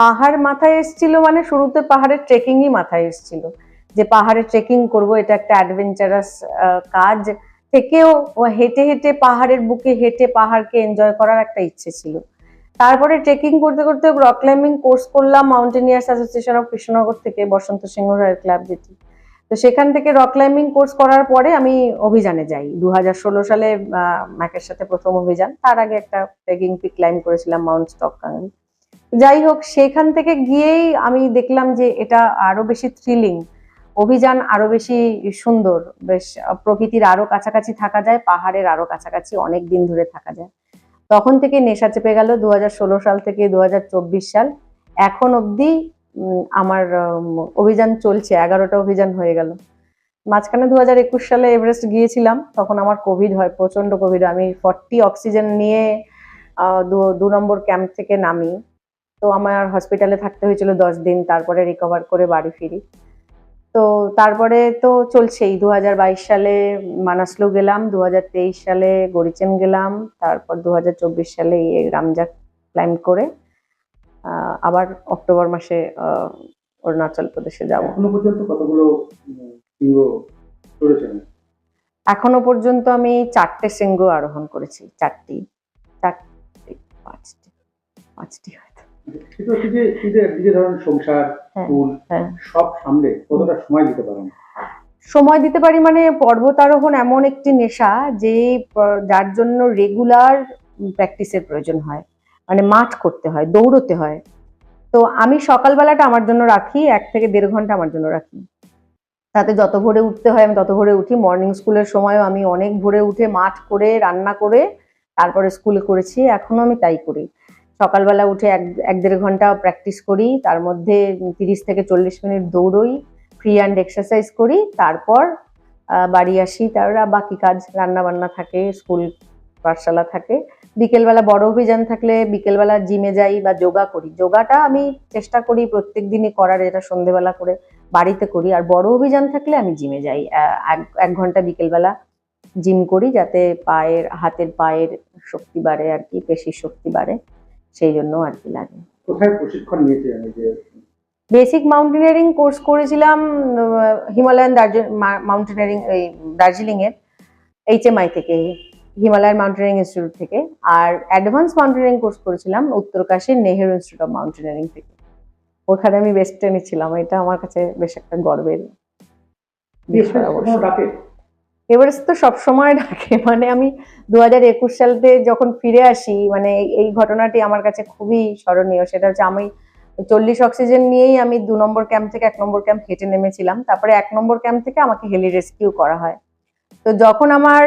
পাহাড় মাথায় এসেছিল মানে শুরুতে পাহাড়ের ট্রেকিংই মাথায় এসেছিল। যে পাহাড়ে ট্রেকিং করব, এটা একটা অ্যাডভেঞ্চারাস কাজ। থেকেও হেঁটে হেঁটে পাহাড়ের বুকে হেঁটে পাহাড়কে এনজয় করার একটা ইচ্ছে ছিল। তারপরে ট্রেকিং করতে করতে রক ক্লাইম্বিং কোর্স করলাম মাউন্টেনিয়ার্স অ্যাসোসিয়েশন অফ কৃষ্ণনগর থেকে, বসন্ত সিংহ রায়ের ক্লাব যেটি। তো সেখান থেকে রক ক্লাইম্বিং কোর্স করার পরে আমি অভিযানে যাই। দু হাজার ষোলো সালে ম্যাকের সাথে প্রথম অভিযান। তার আগে একটা ট্রেকিং পিক ক্লাইম্ব করেছিলাম মাউন্ট স্টক কাঙ্গাল যাই হোক সেখান থেকে গিয়েই আমি দেখলাম যে এটা আরও বেশি থ্রিলিং অভিযান আরও বেশি সুন্দর। বেশ প্রকৃতির আরও কাছাকাছি থাকা যায়, পাহাড়ের আরও কাছাকাছি অনেক দিন ধরে থাকা যায়। তখন থেকে নেশা চেপে গেল দু হাজার ষোলো সাল থেকে দু হাজার চব্বিশ সাল। এখন অবধি আমার অভিযান চলছে, এগারোটা অভিযান হয়ে গেল। মাঝখানে দু হাজার একুশ সালে এভারেস্ট গিয়েছিলাম, তখন আমার কোভিড হয় প্রচণ্ড কোভিড আমি ফর্টি অক্সিজেন নিয়ে দু- দু নম্বর ক্যাম্প থেকে নামি। তো আমার হসপিটালে থাকতে হয়েছিল দশ দিন তারপরে রিকভার করে বাড়ি ফিরি। তো তারপরে তো চলছেই দু বাইশ সালে মানাসলু গেলাম দু তেইশ সালে গরিচেন গেলাম তারপর দু চব্বিশ সালে এই রামজাক ক্লাইম্ব করে আবার অক্টোবর মাসে অরুণাচল প্রদেশে যাব। এখনও পর্যন্ত কতগুলো এখনও আমি চারটে শৃঙ্গ আরোহণ করেছি চারটি চারটি পাঁচটি পাঁচটি কিন্তু হচ্ছে যে এই যে একদিকে ধরেন সংসার হ্যাঁ, স্কুল হ্যাঁ। সব সামলে কতটা সময় দিতে পারেন? সময় দিতে পারি মানে পর্বতারোহণ এমন একটি নেশা যে যার জন্য রেগুলার প্র্যাকটিসের প্রয়োজন হয়। মানে মাঠ করতে হয় দৌড়তে হয়। তো আমি সকালবেলাটা আমার জন্য রাখি এক থেকে দেড় ঘণ্টা আমার জন্য রাখি। তাতে যত ভোরে উঠতে হয় আমি তত ভোরে উঠি। মর্নিং স্কুলের সময়ও আমি অনেক ভোরে উঠে মাঠ করে রান্না করে তারপরে স্কুলে করেছি। এখনও আমি তাই করি। সকালবেলা উঠে এক এক দেড় ঘণ্টা প্র্যাকটিস করি, তার মধ্যে তিরিশ থেকে চল্লিশ মিনিট দৌড়ই ফ্রি অ্যান্ড এক্সারসাইজ করি, তারপর বাড়ি আসি তারপর বাকি কাজ রান্না বান্না থাকে স্কুল পাঠশালা থাকে। বিকেলবেলা বড় অভিযান থাকলে বিকেলবেলা জিমে যাই বা যোগা করি। যোগাটা আমি চেষ্টা করি প্রত্যেক দিনই করার, এটা সন্ধেবেলা করে বাড়িতে করি। আর বড় অভিযান থাকলে আমি জিমে যাই। এক ঘণ্টা বিকেলবেলা জিম করি, যাতে পায়ের, হাতের পায়ের শক্তি বাড়ে আর কি, পেশির শক্তি বাড়ে। সেই জন্য আর কি লাগে। কোথায় প্রশিক্ষণ নিয়েছেন যে? বেসিক মাউন্টেনিয়ারিং কোর্স করেছিলাম হিমালয়ান মাউন্টেনিয়ারিং এই দার্জিলিং এর এইচএমআই থেকে হিমালয়ান মাউন্টেনিয়ারিং ইনস্টিটিউট থেকে। আর অ্যাডভান্স মাউন্টেনিয়ারিং কোর্স করেছিলাম উত্তরকাশীর নেহেরু ইনস্টিটিউট অফ মাউন্টেনিয়ারিং থেকে। ওখানে আমি বেস্ট টেনে ছিলাম এটা আমার কাছে বেশ একটা গর্বের বিষয় ডাকে এভারেস্ট তো সবসময় ডাকে। মানে আমি দু হাজার একুশ সালতে যখন ফিরে আসি মানে এই- ঘটনাটি আমার কাছে খুবই স্মরণীয়। সেটা হচ্ছে আমি চল্লিশ অক্সিজেন নিয়েই আমি দু নম্বর ক্যাম্প থেকে এক নম্বর ক্যাম্প হেঁটে নেমেছিলাম। তারপরে এক নম্বর ক্যাম্প থেকে আমাকে হেলি রেস্কিউ করা হয়। তো যখন আমার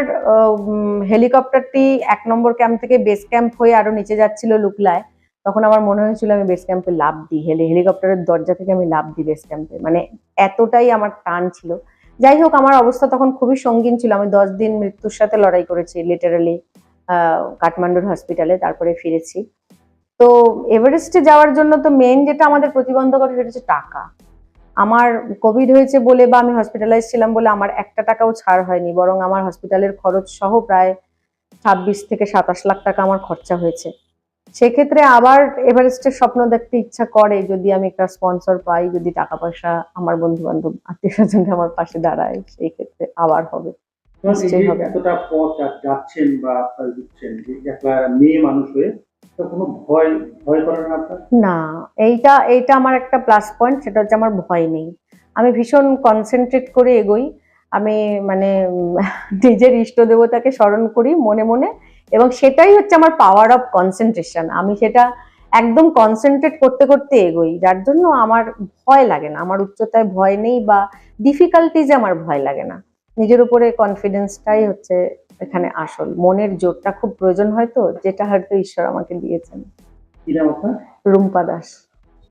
হেলিকপ্টারটি এক নম্বর ক্যাম্প থেকে বেস ক্যাম্প হয়ে আরও নিচে যাচ্ছিল লুকলায়, তখন আমার মনে হয়েছিল আমি বেস ক্যাম্পে লাভ দিই। হেলি, হেলিকপ্টারের দরজা থেকে আমি লাভ দিই বেস ক্যাম্পে। মানে এতটাই আমার টান ছিল। যাই হোক, আমার অবস্থা তখন খুবই সঙ্গীন ছিল। আমি দশ দিন মৃত্যুর সাথে লড়াই করেছি লিটারালি কাঠমান্ডুর হসপিটালে তারপরে ফিরেছি। তো এভারেস্টে যাওয়ার জন্য তো মেন যেটা আমাদের প্রতিবন্ধকতা, সেটা হচ্ছে টাকা। আমার কোভিড হয়েছে বলে বা আমি হসপিটালাইজ ছিলাম বলে আমার একটা টাকাও ছাড় হয়নি, বরং আমার হসপিটালের খরচ সহ প্রায় ছাব্বিশ থেকে সাতাশ লাখ টাকা আমার খরচা হয়েছে। সেক্ষেত্রে আবার এভারেস্টের স্বপ্ন দেখতে ইচ্ছা করে যদি আমি একটা স্পন্সর পাই যদি টাকা পয়সা আমার বন্ধু বান্ধব আত্মীয় স্বজন আমার পাশে দাঁড়ায় সেই ক্ষেত্রে আবার হবে। এবং এই যে নিশ্চয়ই হবে। এতটা পথ যাচ্ছেন বা দিচ্ছেন মেয়ে মানুষ হয়ে কোনো ভয় ভয় করে না না এইটা এইটা আমার একটা প্লাস পয়েন্ট সেটা হচ্ছে আমার ভয় নেই। আমি ভীষণ কনসেন্ট্রেট করে এগোই। আমি মানে নিজের ইষ্ট দেবতাকে স্মরণ করি মনে মনে এবং সেটাই হচ্ছে আমার পাওয়ার অফ কনসেন্ট্রেশন আমি সেটা একদম কনসেন্ট্রেট করতে করতে এগোই যার জন্য আমার ভয় লাগে না। আমার উচ্চতায় ভয় নেই বা ডিফিকাল্টিজ আমার ভয় লাগে না। নিজের উপরে কনফিডেন্সটাই হচ্ছে এখানে আসল। মনের জোরটা খুব প্রয়োজন হয়তো যেটা হয়তো ঈশ্বর আমাকে দিয়েছেন। রুম্পা দাস।